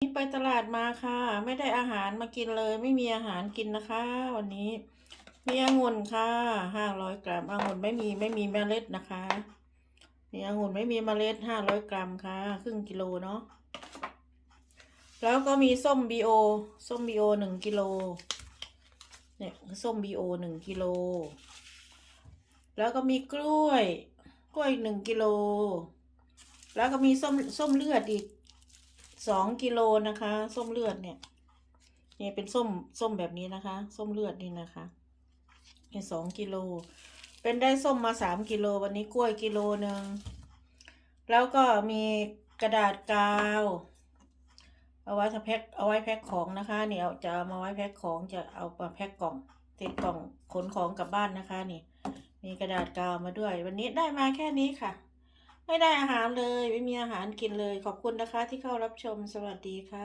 นี่ไปตลาดมาค่ะ ไม่ได้อาหารมากินเลย ไม่มีอาหารกินนะคะ วันนี้ มีองุ่นค่ะห้าร้อยกรัมองุ่นไม่มีไม่มีเมล็ดนะคะ มีองุ่นไม่มีเมล็ดห้าร้อยกรัมค่ะ ครึ่งกิโลเนาะแล้วก็มีส้มบีโอส้มบีโอหนึ่งกิโลเนี่ยส้มบีโอหนึ่งกิโลแล้วก็มีกล้วย กล้วยหนึ่งกิโลแล้วก็มีส้มส้มเลือดอีก สองกิโลนะคะ ส้มเลือดเนี่ยเนี่ยเป็นส้มส้มแบบนี้นะคะ ส้มเลือดนี่นะคะเนี่ยสองกิโล เป็นได้ส้มมาสามกิโล วันนี้กล้วยกิโลหนึ่งแล้วก็มีกระดาษกาว เอาไว้ถ้าแพ็คเอาไว้แพ็คของนะคะเนี่ยจะเอามาไว้แพ็คของจะเอามาแพ็คกล่องติดกล่องขนของกลับบ้านนะคะนี่ มีกระดาษกาวมาด้วย วันนี้ได้มาแค่นี้ค่ะ ไม่ได้อาหารเลย ไม่มีอาหารกินเลย ขอบคุณนะคะที่เข้ารับชมสวัสดีค่ะ